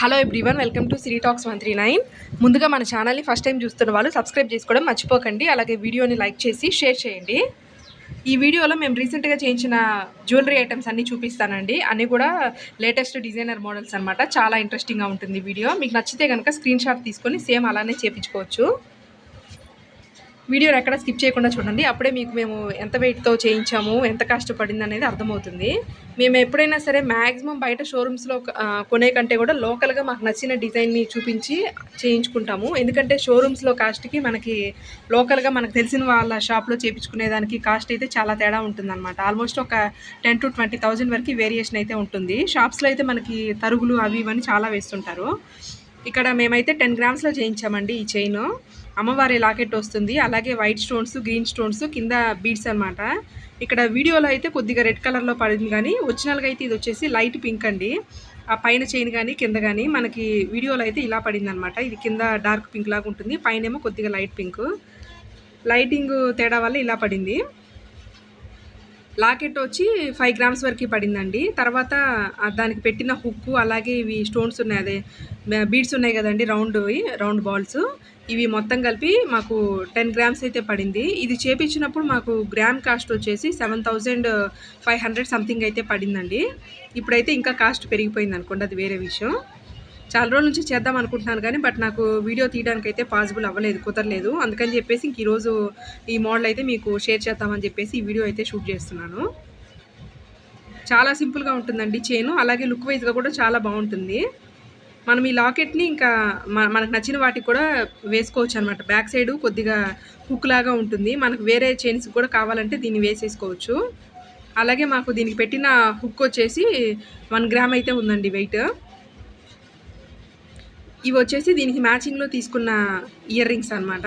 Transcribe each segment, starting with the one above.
Hello everyone welcome to Siri talks one three nine ముందుగా మన ఛానల్ని ఫస్ట్ టైం చూస్తున్న వాళ్ళు సబ్స్క్రైబ్ చేసుకోవడం మర్చిపోకండి. అలాగే వీడియోని లైక్ చేసి షేర్ చేయండి. ఈ వీడియోలో మేము రీసెంట్గా చేయించిన జ్యువెలరీ ఐటమ్స్ అన్నీ చూపిస్తానండి. అన్నీ కూడా లేటెస్ట్ డిజైనర్ మోడల్స్ అనమాట చాలా ఇంట్రెస్టింగ్గా ఉంటుంది వీడియో. మీకు నచ్చితే కనుక స్క్రీన్ షాట్ తీసుకొని సేమ్ అలానే చేయించుకోవచ్చు వీడియోని ఎక్కడ స్కిప్ చేయకుండా చూడండి. అప్పుడే మీకు మేము ఎంత వెయిట్తో చేయించాము ఎంత కష్టపడింది అనేది అర్థమవుతుంది. మేము ఎప్పుడైనా సరే మ్యాక్సిమం బయట షోరూమ్స్లో కొనే కంటే కూడా లోకల్గా మాకు నచ్చిన డిజైన్ని చూపించి చేయించుకుంటాము. ఎందుకంటే షోరూమ్స్లో కాస్ట్కి మనకి లోకల్గా మనకు తెలిసిన వాళ్ళ షాప్లో చేయించుకునేదానికి కాస్ట్ అయితే చాలా తేడా ఉంటుందన్నమాట. ఆల్మోస్ట్ ఒక టెన్ టు ట్వంటీ థౌజండ్ వరకు వేరియేషన్ అయితే ఉంటుంది. షాప్స్లో అయితే మనకి తరుగులు అవి ఇవన్నీ చాలా వేస్తుంటారు. ఇక్కడ మేమైతే టెన్ గ్రామ్స్లో చేయించామండి ఈ చైన్. అమ్మవారి లాకెట్ వస్తుంది. అలాగే వైట్ స్టోన్స్ గ్రీన్ స్టోన్స్ కింద బీడ్స్ అన్నమాట. ఇక్కడ వీడియోలో అయితే కొద్దిగా రెడ్ కలర్లో పడింది కానీ ఒరిజినల్గా అయితే ఇది వచ్చేసి లైట్ పింక్ అండి. ఆ పైన చైన్ కానీ కింద కానీ మనకి వీడియోలో అయితే ఇలా పడింది అనమాట ఇది కింద డార్క్ పింక్ లాగా ఉంటుంది. పైన ఏమో కొద్దిగా లైట్ పింక్. లైటింగ్ తేడా వల్ల ఇలా పడింది. లాకెట్ వచ్చి ఫైవ్ గ్రామ్స్ వరకు పడిందండి. తర్వాత దానికి పెట్టిన హుక్కు అలాగే ఇవి స్టోన్స్ ఉన్నాయి అదే బీడ్స్ ఉన్నాయి కదండి రౌండ్వి రౌండ్ బాల్స్. ఇవి మొత్తం కలిపి మాకు టెన్ గ్రామ్స్ అయితే పడింది. ఇది చేపించినప్పుడు మాకు గ్రామ్ కాస్ట్ వచ్చేసి seven thousand five hundred something అయితే పడిందండి. ఇప్పుడైతే ఇంకా కాస్ట్ పెరిగిపోయింది అనుకోండి అది వేరే విషయం. చాలా రోజుల నుంచి చేద్దాం అనుకుంటున్నాను కానీ బట్ నాకు వీడియో తీయడానికి అయితే పాసిబుల్ అవ్వలేదు కుదరలేదు. అందుకని చెప్పేసి ఇంక ఈరోజు ఈ మోడల్ అయితే మీకు షేర్ చేద్దామని చెప్పేసి ఈ వీడియో అయితే షూట్ చేస్తున్నాను. చాలా సింపుల్గా ఉంటుందండి చైను అలాగే లుక్ వైజ్గా కూడా చాలా బాగుంటుంది. మనం ఈ లాకెట్ని ఇంకా మనకు నచ్చిన వాటికి కూడా వేసుకోవచ్చు అనమాట బ్యాక్ సైడ్ కొద్దిగా హుక్ లాగా ఉంటుంది. మనకు వేరే చైన్స్ కూడా కావాలంటే దీన్ని వేసేసుకోవచ్చు. అలాగే మాకు దీనికి పెట్టిన హుక్ వచ్చేసి వన్ గ్రామ్ అయితే ఉందండి వెయిట్ ఇవి వచ్చేసి దీనికి మ్యాచింగ్లో తీసుకున్న ఇయర్ రింగ్స్ అనమాట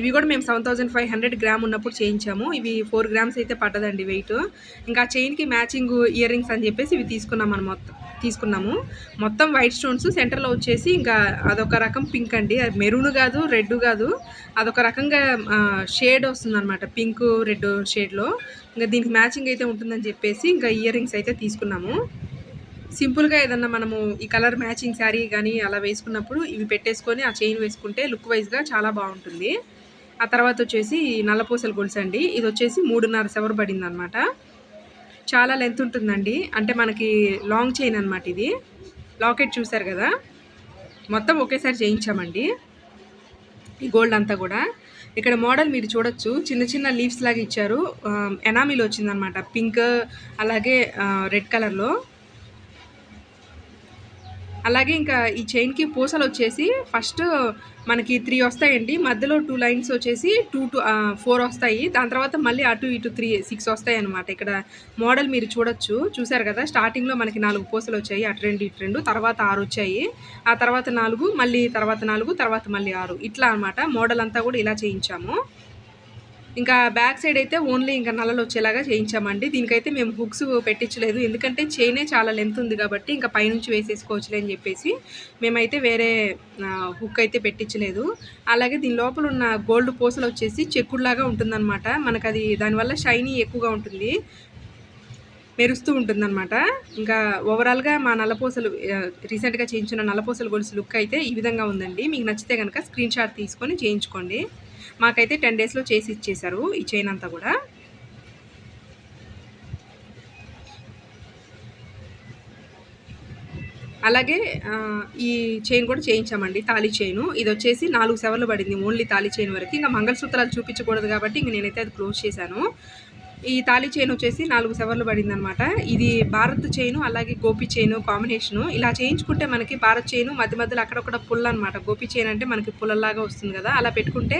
ఇవి కూడా మేము seven thousand five hundred gram ఉన్నప్పుడు చేయించాము. ఇవి ఫోర్ గ్రామ్స్ అయితే పడ్డదండి వెయిట్ ఇంకా చైన్కి మ్యాచింగ్ ఇయర్ రింగ్స్ అని చెప్పేసి ఇవి తీసుకున్నాం మనం మొత్తం తీసుకున్నాము. మొత్తం వైట్ స్టోన్స్ సెంటర్లో వచ్చేసి ఇంకా అదొక రకం పింక్ అండి. అది మెరూన్ కాదు రెడ్ కాదు. అదొక రకంగా షేడ్ వస్తుంది అనమాట పింక్ రెడ్ షేడ్లో. ఇంకా దీనికి మ్యాచింగ్ అయితే ఉంటుందని చెప్పేసి ఇంకా ఇయర్ రింగ్స్ అయితే తీసుకున్నాము. సింపుల్గా ఏదన్నా మనము ఈ కలర్ మ్యాచింగ్ శారీ కానీ అలా వేసుకున్నప్పుడు ఇవి పెట్టేసుకొని ఆ చైన్ వేసుకుంటే లుక్ వైజ్గా చాలా బాగుంటుంది. ఆ తర్వాత వచ్చేసి నల్లపూసలు గొలుసు అండి. ఇది వచ్చేసి మూడున్నర సెవర్ పడింది అనమాట చాలా లెంత్ ఉంటుందండి. అంటే మనకి లాంగ్ చైన్ అనమాట ఇది. లాకెట్ చూసారు కదా? మొత్తం ఒకేసారి చేయించామండి. ఈ గోల్డ్ అంతా కూడా. ఇక్కడ మోడల్ మీరు చూడొచ్చు. చిన్న చిన్న లీవ్స్ లాగా ఇచ్చారు. ఎనామిల్ వచ్చిందనమాట పింక్ అలాగే రెడ్ కలర్లో అలాగే ఇంకా ఈ చైన్కి పూసలు వచ్చేసి ఫస్ట్ మనకి త్రీ వస్తాయండి. మధ్యలో టూ లైన్స్ వచ్చేసి టూ టూ ఫోర్ వస్తాయి. దాని తర్వాత మళ్ళీ అటు ఇటు త్రీ సిక్స్ వస్తాయి అనమాట ఇక్కడ మోడల్ మీరు చూడొచ్చు. చూసారు కదా? స్టార్టింగ్లో మనకి నాలుగు పూసలు వచ్చాయి. అటు రెండు ఇటు రెండు తర్వాత ఆరు వచ్చాయి. ఆ తర్వాత నాలుగు మళ్ళీ తర్వాత నాలుగు తర్వాత మళ్ళీ ఆరు. ఇట్లా అనమాట మోడల్ అంతా కూడా ఇలా చేయించాము. ఇంకా బ్యాక్ సైడ్ అయితే ఓన్లీ ఇంకా నల్లలు వచ్చేలాగా చేయించామండి. దీనికైతే మేము హుక్స్ పెట్టించలేదు. ఎందుకంటే చైనే చాలా లెంత్ ఉంది కాబట్టి ఇంకా పైనుంచి వేసేసుకోవచ్చులే అని చెప్పేసి మేమైతే వేరే హుక్ అయితే పెట్టించలేదు. అలాగే దీని లోపల ఉన్న గోల్డ్ పూసలు వచ్చేసి చెక్కుడులాగా ఉంటుందన్నమాట. మనకు అది దానివల్ల షైనీ ఎక్కువగా ఉంటుంది. మెరుస్తూ ఉంటుందన్నమాట. ఇంకా ఓవరాల్గా మా నల్లపూసలు రీసెంట్గా చేయించిన నల్లపూసల గొలుసు లుక్ అయితే ఈ విధంగా ఉందండి. మీకు నచ్చితే కనుక స్క్రీన్ షాట్ తీసుకొని చేయించుకోండి. మాకైతే టెన్ డేస్లో చేసి ఇచ్చేశారు ఈ చైన్ అంతా కూడా. అలాగే ఈ చైన్ కూడా చేయించామండి తాళీ చైన్. ఇది వచ్చేసి నాలుగు సెవర్లు పడింది ఓన్లీ తాళీ చైన్ వరకు. ఇంకా మంగళసూత్రాలు చూపించకూడదు కాబట్టి ఇంక నేనైతే అది క్లోజ్ చేశాను. ఈ తాళీ చైన్ వచ్చేసి నాలుగు సెవర్లు పడింది అనమాట ఇది భారత్ చైను అలాగే గోపి చైను కాంబినేషన్ ఇలా చేయించుకుంటే మనకి భారత్ చైను మధ్య మధ్యలో అక్కడొక్కడ పుల్ల అనమాట గోపి చైన్ అంటే మనకి పుల్లలాగా వస్తుంది కదా. అలా పెట్టుకుంటే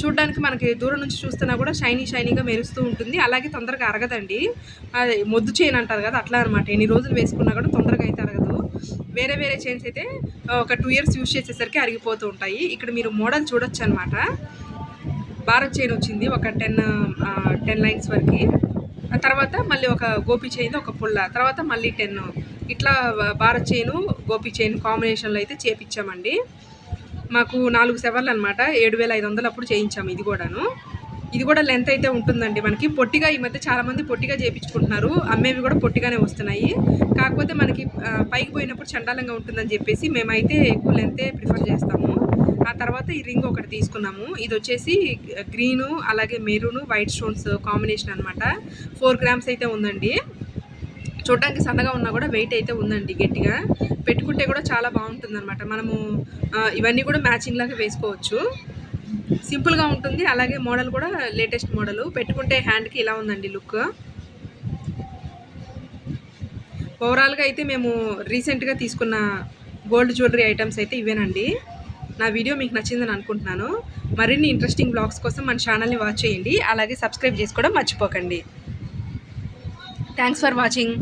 చూడడానికి మనకి దూరం నుంచి చూస్తున్నా కూడా షైనీ షైనీగా మెరుస్తూ ఉంటుంది. అలాగే తొందరగా అరగదండి. అది మొద్దు చైన్ అంటారు కదా అట్లా అనమాట ఎన్ని రోజులు వేసుకున్నా కూడా తొందరగా అయితే అరగదు. వేరే వేరే చైన్స్ అయితే ఒక టూ ఇయర్స్ యూజ్ చేసేసరికి అరిగిపోతూ ఉంటాయి. ఇక్కడ మీరు మోడల్ చూడొచ్చు అనమాట భారత్ చైన్ వచ్చింది ఒక టెన్ టెన్ లైన్స్ వరకు. ఆ తర్వాత మళ్ళీ ఒక గోపి చైన్ ఒక పుల్ల. తర్వాత మళ్ళీ టెన్ ఇట్లా భారత్ చైన్ గోపి చైన్ కాంబినేషన్లో అయితే చేపించామండి మాకు నాలుగు సెవర్లు అనమాట ఏడు వేల ఐదు వందలు అప్పుడు చేయించాము ఇది కూడాను. ఇది కూడా లెంత్ అయితే ఉంటుందండి మనకి. పొట్టిగా ఈ మధ్య చాలామంది పొట్టిగా చేయించుకుంటున్నారు అమ్మేవి కూడా పొట్టిగానే వస్తున్నాయి. కాకపోతే మనకి పైకి పోయినప్పుడు చండాలంగా ఉంటుందని చెప్పేసి మేమైతే ఎక్కువ లెంతే ప్రిఫర్ చేస్తాము. తర్వాత ఈ రింగ్ ఒకటి తీసుకున్నాము. ఇది వచ్చేసి గ్రీను అలాగే మెరూను వైట్ స్టోన్స్ కాంబినేషన్ అనమాట ఫోర్ గ్రామ్స్ అయితే ఉందండి. చూడడానికి సన్నగా ఉన్నా కూడా వెయిట్ అయితే ఉందండి గట్టిగా. పెట్టుకుంటే కూడా చాలా బాగుంటుంది అనమాట మనము ఇవన్నీ కూడా మ్యాచింగ్ లాగా వేసుకోవచ్చు. సింపుల్గా ఉంటుంది. అలాగే మోడల్ కూడా లేటెస్ట్ మోడల్. పెట్టుకుంటే హ్యాండ్కి ఇలా ఉందండి లుక్. ఓవరాల్గా అయితే మేము రీసెంట్గా తీసుకున్న గోల్డ్ జ్యువెలరీ ఐటమ్స్ అయితే ఇవేనండి. నా వీడియో మీకు నచ్చిందని అనుకుంటున్నాను. మరిన్ని ఇంట్రెస్టింగ్ బ్లాగ్స్ కోసం మన ఛానల్ని వాచ్ చేయండి. అలాగే సబ్స్క్రైబ్ చేసుకోవడం మర్చిపోకండి. Thanks for watching